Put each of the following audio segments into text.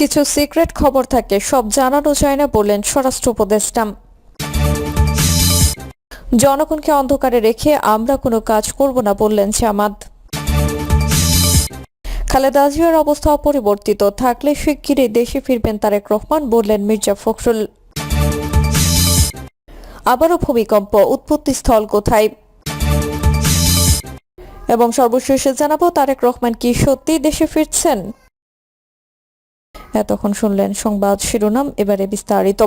কিছু সিক্রেট খবর থাকে, সব জানানো যায় না বললেন স্বরাষ্ট্র উপদেষ্টা। জনগণকে অন্ধকারে রেখে আমরা কোনো কাজ করব না বললেন জামাত। খালেদা জিয়ার অবস্থা অপরিবর্তিত, থাকলে শিগগিরই দেশে ফিরবেন তারেক রহমান বললেন মির্জা ফখরুল। আবারও ভূমিকম্প, উৎপত্তি স্থল কোথায়? এবং সর্বশেষে জানাব তারেক রহমান কি সত্যি দেশে ফিরছেন? এতক্ষণ শুনলেন সংবাদ শিরোনাম, এবারে বিস্তারিত।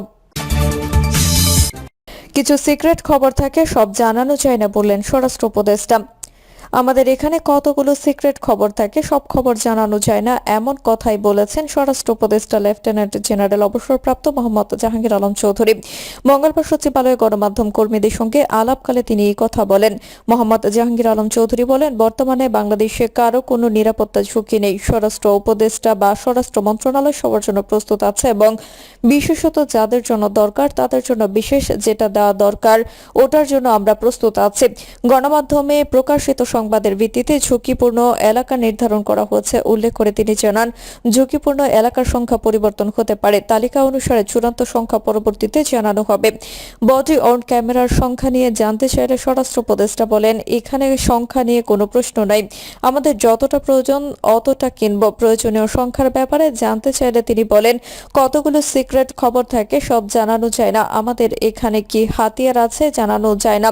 কিছু সিক্রেট খবর থাকে, সব জানানো যায় না বললেন স্বরাষ্ট্র উপদেষ্টা। আমাদের এখানে কতগুলো সিক্রেট খবর থাকে সব খবর জানানো যায় না, এমন কথাই বলেছেন স্বরাষ্ট্র উপদেষ্টা লেফটেন্যান্ট জেনারেল অবসরপ্রাপ্ত মোহাম্মদ জাহাঙ্গীর আলম চৌধুরী। মঙ্গলবার সচিবালয়ে গণমাধ্যম কর্মীদের সঙ্গে আলাপকালে তিনি এই কথা বলেন। মোহাম্মদ জাহাঙ্গীর আলম চৌধুরী বলেন, বর্তমানে বাংলাদেশে কারও কোনো নিরাপত্তা ঝুঁকি নেই। স্বরাষ্ট্র উপদেষ্টা বা স্বরাষ্ট্র মন্ত্রণালয় সবার জন্য প্রস্তুত আছে এবং বিশেষত যাদের জন্য দরকার, তাদের জন্য বিশেষ যেটা দেওয়া দরকার, ওটার জন্য আমরা প্রস্তুত আছি। গণমাধ্যমে প্রকাশিত সংবাদের ভিত্তিতে ঝুঁকিপূর্ণ এলাকা নির্ধারণ করা হয়েছে, উল্লেখ করে তিনি জানান। ঝুঁকিপূর্ণ এলাকার সংখ্যা পরিবর্তন হতে পারে, তালিকা অনুসারে চূড়ান্ত সংখ্যা পরবর্তীতে জানানো হবে। বডি অন ক্যামেরার সংখ্যা নিয়ে জানতে চাইলে স্বরাষ্ট্র উপদেষ্টা বলেন, এখানে সংখ্যা নিয়ে কোনো প্রশ্ন নাই। আমাদের যতটা প্রয়োজন অতটা কিনব। প্রয়োজনীয় সংখ্যার ব্যাপারে জানতে চাইলে তিনি বলেন, কতগুলো সিক্রেট খবর থাকে সব জানানো যায় না। আমাদের এখানে কি হাতিয়ার আছে জানানো যায় না।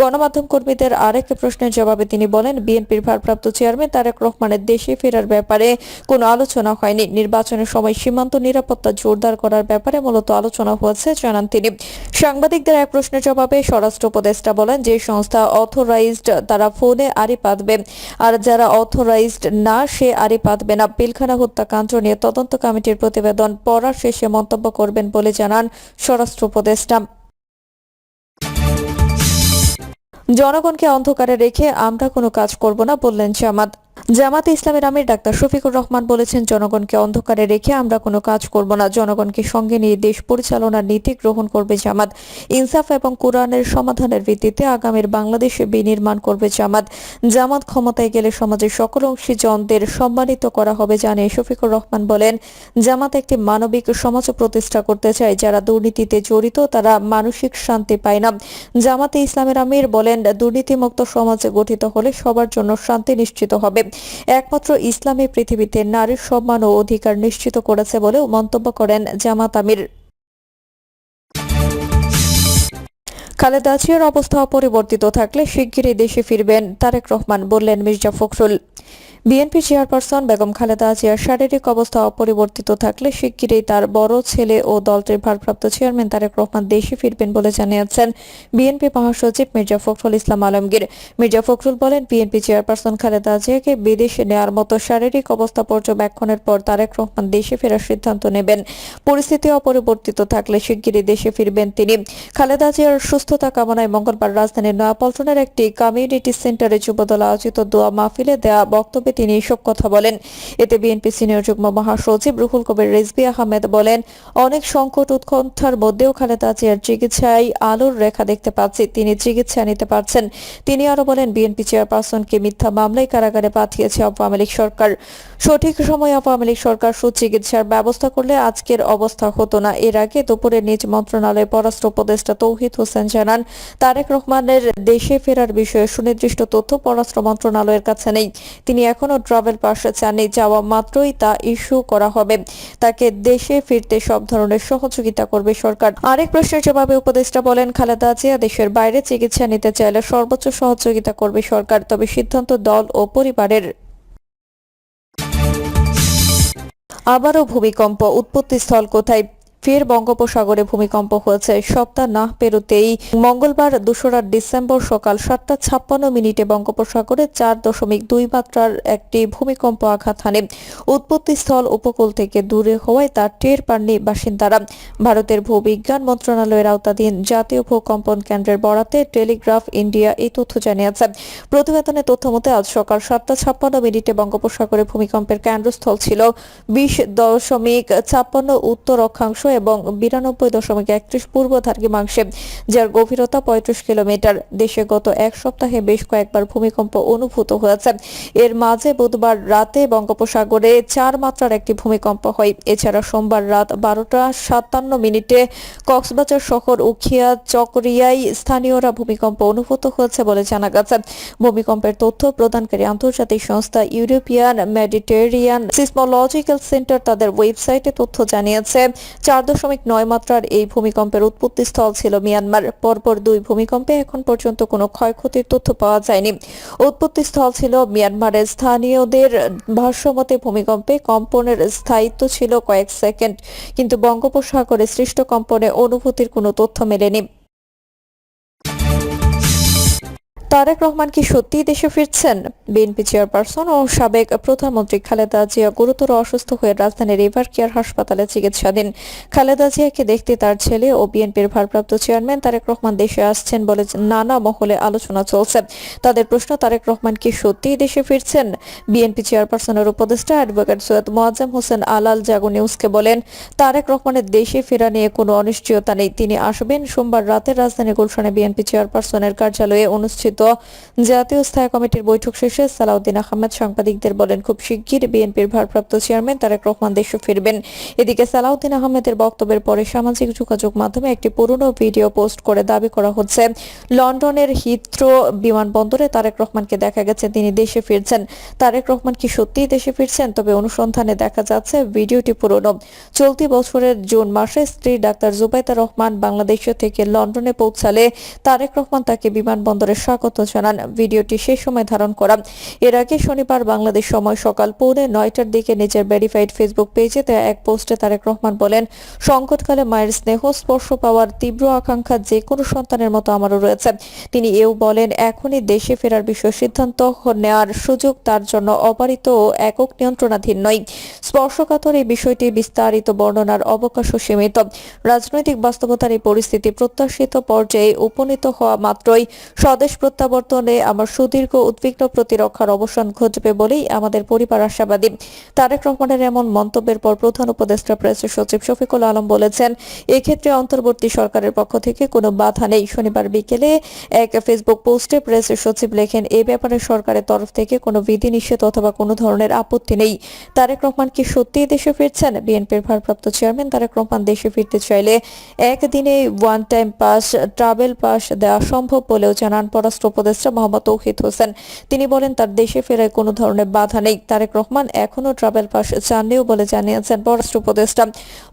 গণমাধ্যম কর্মীদের আরেক প্রশ্নের জবাবে তিনি বলেন, বিএনপির ভারপ্রাপ্ত চেয়ারম্যান তারেক রহমানের দেশে ফেরার ব্যাপারে কোনো আলোচনা হয়নি। নির্বাচনের সময় সীমান্ত নিরাপত্তা জোরদার করার ব্যাপারে মূলত আলোচনা হয়েছে, জানান তিনি। সাংবাদিকদের এক প্রশ্নের জবাবে স্বরাষ্ট্র উপদেষ্টা বলেন যে, সংস্থা অথরাইজড তারা ফোনে আড়ি পাতবে। আর যারা অথরাইজড না, সে আড়ি পাতবে না। পিলখানা হত্যাকাণ্ড নিয়ে তদন্ত কমিটির প্রতিবেদন পড়ার শেষে মন্তব্য করবেন বলে জানান স্বরাষ্ট্র উপদেষ্টা। জনগণকে অন্ধকারে রেখে আমরা কোনো কাজ করব না বললেন জামাত। জামাতে ইসলামের আমির ডাক্তার শফিকুর রহমান বলেছেন, জনগণকে অন্ধকারে রেখে আমরা কোনো কাজ করব না। জনগণকে সঙ্গে নিয়ে দেশ পরিচালনার নীতি গ্রহণ করবে জামাত। ইনসাফ এবং কোরআনের সমাধানের ভিত্তিতে আগামীর বাংলাদেশে বিনির্মাণ করবে জামাত। জামাত ক্ষমতায় গেলে সমাজের সকল অংশীজনদের সম্মানিত করা হবে জানিয়ে শফিকুর রহমান বলেন, জামাত একটি মানবিক সমাজ প্রতিষ্ঠা করতে চায়, যারা দুর্নীতিতে জড়িত তারা মানসিক শান্তি পায় না। জামাতে ইসলামের আমির বলেন, দুর্নীতিমুক্ত সমাজ গঠিত হলে সবার জন্য শান্তি নিশ্চিত হবে। একমাত্র ইসলামী পৃথিবীতে নারীর সম্মান ও অধিকার নিশ্চিত করেছে বলেও মন্তব্য করেন জামাত আমির। খালেদা জিয়ার অবস্থা অপরিবর্তিত থাকলে শিগগিরই দেশে ফিরবেন তারেক রহমান, বললেন মির্জা ফখরুল। বিএনপি চেয়ারপারসন বেগম খালেদা জিয়ার শারীরিক অবস্থা অপরিবর্তিত থাকলে শিগগিরই তার বড় ছেলে ও দলটির ভারপ্রাপ্ত চেয়ারম্যান তারেক রহমান দেশে ফিরবেন বলে জানিয়েছেন বিএনপি মহাসচিব মির্জা ফখরুল ইসলাম আলমগীর। মির্জা ফখরুল বলেন, বিএনপি চেয়ারপারসন খালেদা জিয়াকে বিদেশে নেওয়ার মতো শারীরিক অবস্থা পর্যবেক্ষণের পর তারেক রহমান দেশে ফেরার সিদ্ধান্ত নেবেন। পরিস্থিতি অপরিবর্তিত থাকলে শিগগিরই দেশে ফিরবেন তিনি। খালেদা জিয়ার সুস্থতা কামনায় মঙ্গলবার রাজধানীর নয়াপল্টনের একটি কমিউনিটি সেন্টারে যুবদল আয়োজিত দোয়া মাহফিলে দেয়া বক্তব্যে তিনি এসব কথা বলেন। এতে বিএনপি সিনিয়র যুগ্ম মহাসচিব রুহুল কবির রিজভি আহমেদ বলেন, অনেক সংকট উৎকণ্ঠার মধ্যেও খালেদা জিয়ার চিকিৎসায় আলোর রেখা দেখতে পাচ্ছি, তিনি চিকিৎসা নিতে পারছেন। তিনি আরও বলেন, বিএনপি চেয়ারপারসনকে মিথ্যা মামলায় কারাগারে পাঠিয়েছে আওয়ামী লীগ সরকার। সঠিক সময়ে আওয়ামী লীগ সরকার সুচিকিৎসার ব্যবস্থা করলে আজকের অবস্থা হতো না। এর আগে দুপুরে নিজ মন্ত্রণালয়ে পররাষ্ট্র উপদেষ্টা তৌহিদ হোসেন জানান, তারেক রহমানের দেশে ফেরার বিষয়ে সুনির্দিষ্ট তথ্য পররাষ্ট্র মন্ত্রণালয়ের কাছে নেই। তিনি এখনও ট্রাভেল পাস চাননি যাওয়া মাত্রই তা ইস্যু করা হবে। তাকে দেশে ফিরতে সব ধরনের সহযোগিতা করবে সরকার। আরেক প্রশ্নের জবাবে উপদেষ্টা বলেন, খালেদা জিয়া দেশের বাইরে চিকিৎসা নিতে চাইলে সর্বোচ্চ সহযোগিতা করবে সরকার, তবে সিদ্ধান্ত দল ও পরিবারের। আবারও ভূমিকম্প, উৎপত্তিস্থল কোথায়? ফের বঙ্গোপসাগরে ভূমিকম্প হয়েছে। সপ্তাহ না পেরোতেই মঙ্গলবার দোসরা ডিসেম্বর সকাল সাতটা ছাপ্পান্ন মিনিটে বঙ্গোপসাগরে চার দশমিক দুই মাত্রার একটি ভূমিকম্প আঘাত হানে। উৎপত্তিস্থল উপকূল থেকে দূরে হওয়ায় তা টের পাননি বাসিন্দারা। ভারতের ভূবিজ্ঞান মন্ত্রণালয়ের আওতাধীন জাতীয় ভূকম্পন কেন্দ্রের বরাতে টেলিগ্রাফ ইন্ডিয়া এই তথ্য জানিয়েছে। প্রতিবেদনের তথ্য মতে, আজ সকাল সাতটা ছাপ্পান্ন মিনিটে বঙ্গোপসাগরে ভূমিকম্পের কেন্দ্রস্থল ছিল। বিশ দশমিক ছাপ্পান্ন উত্তর অক্ষাংশ এবং বিরানব্বই দশমিক একত্রিশ পূর্ব দ্রাঘিমাংশে যার গভীরতা পঁয়ত্রিশ কিলোমিটার। দেশে গত এক সপ্তাহে বেশ কয়েকবার ভূমিকম্প অনুভূত হয়েছে। এর মাঝে বুধবার রাতে বঙ্গোপসাগরে চার মাত্রার একটি ভূমিকম্প হয়। এছাড়া সোমবার রাত বারোটা সাতান্ন মিনিটে কক্সবাজার শহর উখিয়া চকরিয়ায় স্থানীয়রা ভূমিকম্প অনুভূত হয়েছে বলে জানা গেছে। ভূমিকম্পের তথ্য প্রদানকারী আন্তর্জাতিক সংস্থা ইউরোপিয়ান মেডিটেরিয়ান সিসমোলজিক্যাল সেন্টার তাদের ওয়েবসাইটে তথ্য জানিয়েছে, চার দশমিক নয় মাত্রার এই ভূমিকম্পের উৎপত্তি স্থল ছিল মিয়ানমার। পরপর দুই ভূমিকম্পে এখন পর্যন্ত কোনো ক্ষয়ক্ষতির তথ্য পাওয়া যায়নি। উৎপত্তি স্থল ছিল মিয়ানমারের। স্থানীয়দের ভাষ্যমতে ভূমিকম্পে কম্পনের স্থায়িত্ব ছিল কয়েক সেকেন্ড, কিন্তু বঙ্গোপসাগরে সৃষ্ট কম্পনে অনুভূতির কোনো তথ্য মেলেনি। তারেক রহমান কি সত্যিই দেশে ফিরছেন? বিএনপি চেয়ারপারসন ও সাবেক প্রধানমন্ত্রী খালেদা জিয়া গুরুতর অসুস্থ হয়ে রাজধানীর রিভার কেয়ার হাসপাতালে চিকিৎসাধীন। খালেদা জিয়াকে দেখতে তার ছেলে ও বিএনপির ভারপ্রাপ্ত চেয়ারম্যান তারেক রহমান দেশে আসছেন বলে নানা মহলে আলোচনা চলছে। তাদের প্রশ্ন, তারেক রহমান কি সত্যিই দেশে ফিরছেন? বিএনপি চেয়ারপারসনের উপদেষ্টা অ্যাডভোকেট সৈয়দ মোয়াজ্জেম হোসেন আলাল জাগো নিউজকে বলেন, তারেক রহমানের দেশে ফেরা নিয়ে কোনো অনিশ্চয়তা নেই। তিনি আসবেন সোমবার রাতে রাজধানী গুলশানে বিএনপি চেয়ারপারসনের কার্যালয়ে অনুষ্ঠিত জাতীয় স্থায়ী কমিটির বৈঠক শেষে সালাউদ্দিন আহমেদ সাংবাদিকদের বলেন, খুব শিগগির বিএনপির ভারপ্রাপ্ত চেয়ারম্যান তারেক রহমান দেশে ফিরবেন। এদিকে সালাউদ্দিন আহমেদের বক্তব্যের পরে সামাজিক যোগাযোগ মাধ্যমে একটি পুরনো ভিডিও পোস্ট করে দাবি করা হচ্ছে, লন্ডনের হিথ্রো বিমানবন্দরে তারেক রহমানকে দেখা গেছে, তিনি দেশে ফিরছেন। তারেক রহমান কি সত্যিই দেশে ফিরছেন? তবে অনুসন্ধানে দেখা যাচ্ছে, ভিডিওটি পুরনো। চলতি বছরের জুন মাসে স্ত্রী ডাক্তার জুবাইদা রহমান বাংলাদেশ থেকে লন্ডনে পৌঁছালে তারেক রহমান তাকে বিমানবন্দরে স্বাগত জানান ভিডিওটি সেই সময় ধারণ করা। এর আগে শনিবার বাংলাদেশ সময় সকাল পৌনে নয়টার দিকে নিজের ভেরিফাইড ফেসবুক পেজে দেয়া এক পোস্টে তারেক রহমান বলেন, সংকটকালে মায়ের স্নেহ, স্পর্শ পাওয়ার তীব্র আকাঙ্ক্ষা যে কোনো সন্তানের মতো আমারও রয়েছে। তিনি এও বলেন, এখনই দেশে ফেরার বিষয়ে সিদ্ধান্ত নেওয়ার সুযোগ তার জন্য অপারিত ও একক নিয়ন্ত্রণাধীন নয়। স্পর্শকাতর এই বিষয়টি বিস্তারিত বর্ণনার অবকাশও সীমিত। রাজনৈতিক বাস্তবতার এই পরিস্থিতি প্রত্যাশিত পর্যায়ে উপনীত হওয়া মাত্রই স্বদেশ প্রত্যাবর্তনে আমার সুদীর্ঘ উদ্বিগ্ন প্রতিরক্ষার অবসান ঘটবে বলেই আমাদের পরিবার আশাবাদী। তারেক রহমানের এমন মন্তব্যের পর প্রধান উপদেষ্টা প্রেস সচিব শফিকুল আলম বলেছেন, এক্ষেত্রে অন্তর্বর্তী সরকারের পক্ষ থেকে কোনো বাধা নেই। শনিবার বিকেলে এক ফেসবুক পোস্টে প্রেস সচিব লেখেন, এ ব্যাপারে সরকারের তরফ থেকে কোনো বিধিনিষেধ অথবা কোনো ধরনের আপত্তি নেই। তারেক রহমান কি সত্যিই দেশে ফিরছেন? বিএনপির ভারপ্রাপ্ত চেয়ারম্যান তারেক রহমান দেশে ফিরতে চাইলে একদিনে one time pass, travel pass দেওয়া সম্ভব বলেও জানান পররাষ্ট্র উপদেষ্টা মোহাম্মদ তৌহিদ হোসেন। তিনি বলেন, তার দেশে ফেরায় কোনো ধরনের বাধা নেই। তারেক রহমান এখনও ট্রাভেল পাস চাননিও বলে জানিয়েছেন পররাষ্ট্র উপদেষ্টা।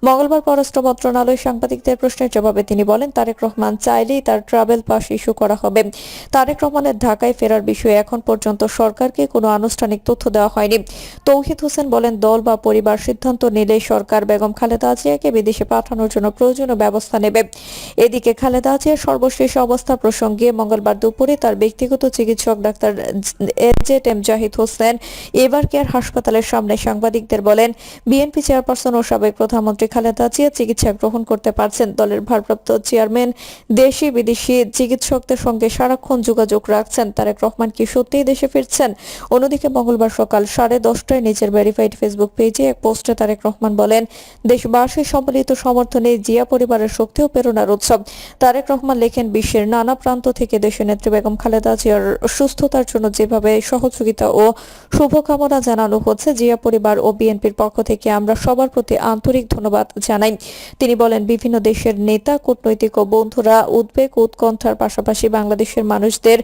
মঙ্গলবার পররাষ্ট্র মন্ত্রণালয় সাংবাদিকদের প্রশ্নের জবাবে তিনি বলেন, তারেক রহমান চাইলেই তার ট্রাভেল পাস ইস্যু করা হবে। তারেক রহমানের ঢাকায় ফেরার বিষয়ে এখন পর্যন্ত সরকারকে কোনো আনুষ্ঠানিক তথ্য দেওয়া হয়নি। তৌহিদ হোসেন বলেন, দল বা পরিবার সিদ্ধান্ত নিলে সরকার বেগম খালেদা জিয়াকে বিদেশে পাঠানোর জন্য প্রয়োজনীয় ব্যবস্থা নেবে। এদিকে খালেদা জিয়ার সর্বশেষ অবস্থা প্রসঙ্গে মঙ্গলবার দুপুরে তার ব্যক্তিগত চিকিৎসক ডাক্তার এজেট M Zahid Hossain Evercare হাসপাতালের সামনে সাংবাদিকদের বলেন, বিএনপি চেয়ারপারসন ও সাবেক প্রধানমন্ত্রী খালেদা জিয়া চিকিৎসা গ্রহণ করতে পারছেন। দলের ভারপ্রাপ্ত চেয়ারম্যান দেশি বিদেশি চিকিৎসকদের সঙ্গে সারাক্ষণ যোগাযোগ রাখছেন। তারেক রহমান কি সত্যিই দেশে ফিরছেন? অন্যদিকে মঙ্গলবার সকাল সাড়ে দশটায় নিজের ভেরিফাইড ফেসবুক পেজে এক পোস্টে তারেক রহমান বলেন, দেশবাসীর সম্মিলিত সমর্থনে জিয়া পরিবারের শক্তি ও প্রেরণার উৎসব তারেক রহমান লেখেন, বিশ্বের নানা প্রান্ত থেকে দেশের নেত্রী বেগম খালেদা জিয়ার সুস্থতার জন্য যেভাবে সহযোগিতা ও শুভকামনা জানানো হচ্ছে, জিয়া পরিবার ও বিএনপির পক্ষ থেকে আমরা সবার প্রতি আন্তরিক ধন্যবাদ জানাই। তিনি বলেন, বিভিন্ন দেশের নেতা, কূটনৈতিক ও বন্ধুরা উদ্বেগ, উৎকণ্ঠার পাশাপাশি বাংলাদেশের মানুষদের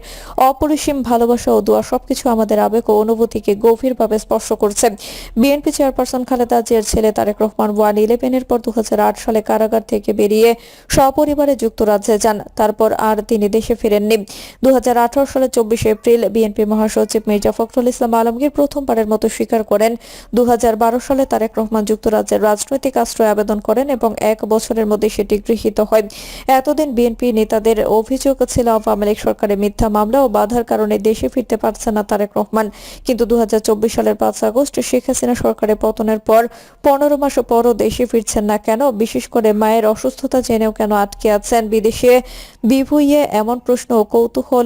অপরিসীম ভালোবাসা ও দোয়া সবকিছু আমাদের আবেগ ও অনুভূতিকে গভীরভাবে স্পর্শ করছে। বিএনপি চেয়ারপারসন খালেদা জিয়ার ছেলে তারেক রহমান ওয়ান ইলেভেনের পর দু হাজার আট সালে কারাগার থেকে বেরিয়ে সপরিবারে যুক্তরাজ্যে যান। তারপর আর তিনি দেশে ফিরেননি। দু সালে চব্বিশে এপ্রিল বিএনপি মহাসচিব মির্জা ফখরুল ইসলাম আলমগীর প্রথমবারের মতো স্বীকার করেন। দু সালে তারেক রহমান যুক্তরাজ্যের রাজনৈতিক আশ্রয় আবেদন করেন এবং এক বছরের মধ্যে সেটি গৃহীত হয়। এতদিন বিএনপি নেতাদের অভিযোগ ছিল, আওয়ামী লীগ সরকারের মিথ্যা মামলা ও বাধার কারণে দেশে ফিরতে পারছে না তারেক রহমান। কিন্তু দু হাজার চব্বিশ সালের পাঁচ আগস্ট শেখ হাসিনা সরকারের পতনের পর পনেরো মাস পরও দেশে ফিরছেন না কেন? বিশেষ করে মায়ের অসুস্থতা জেনেও কেন আটকে আছেন বিদেশে? বিভুইয়ে এমন প্রশ্ন কৌতূহল